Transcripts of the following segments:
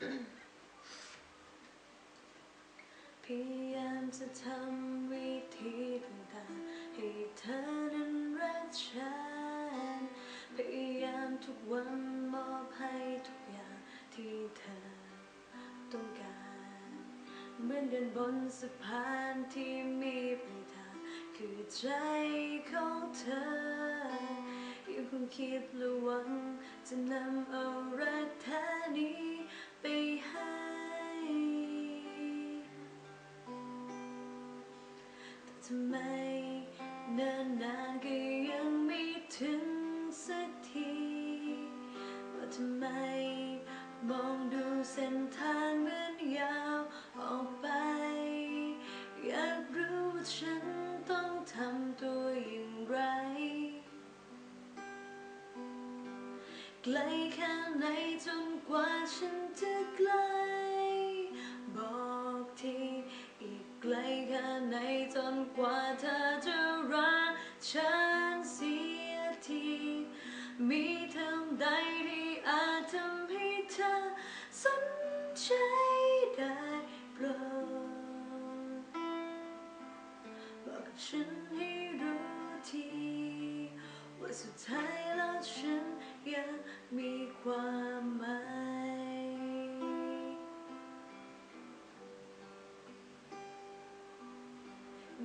พยายามจะทำวิธีต่างๆให้เธอนั้นรักฉัน พยายามทุกวันมอบให้ทุกอย่างที่เธอต้องการ เหมือนเดินบนสะพานที่มีปลายทางคือใจของเธอยู่คงคิดและหวังจะนำเอารักแท้นี้ ไมเนิ่นนานก็ยังไม่ถึงสักทีว่าทำไมมองดูเส้นทางเหมือนยาวออกไป อยากรู้ว่าฉันต้องทำตัวอย่างไร ไกลแค่ไหนจนกว่าฉันจะกลบ ไหนจนกว่าเธอจะรักฉันเสียทีมีทางใดที่อาจทำให้เธอสนใจได้โปรดบอกกับฉันให้รู้ทีว่าสุดท้ายแล้วฉันยังมีความ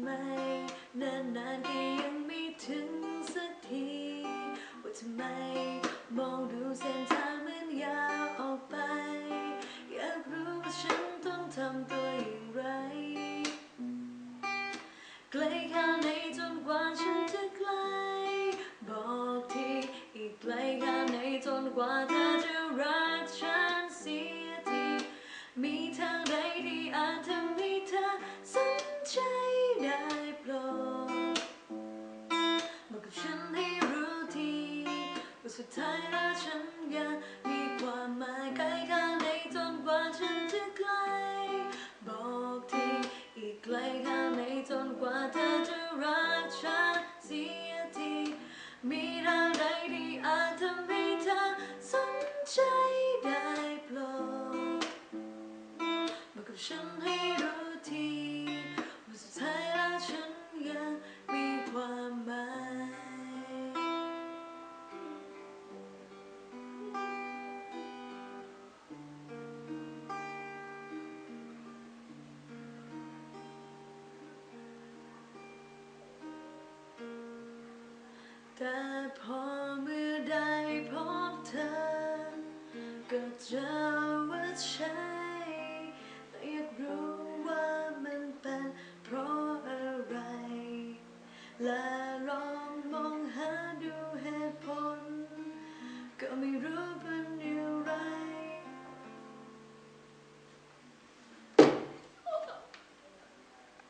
ไมนานๆก็ยังไม่ถึงสักทีว่าทำไมมองดูเส้นทางมือนยาวออกไป อยากรู้ว่าฉันต้องทำตัวอย่างไรไกลแค่ไหนจนกว่าฉันจะไกล บอกทีอีกไกลแค่ไหนจนกว่าเธอ ว่ พอเมื่อใดพบเธอ ก็เจอว่าฉัน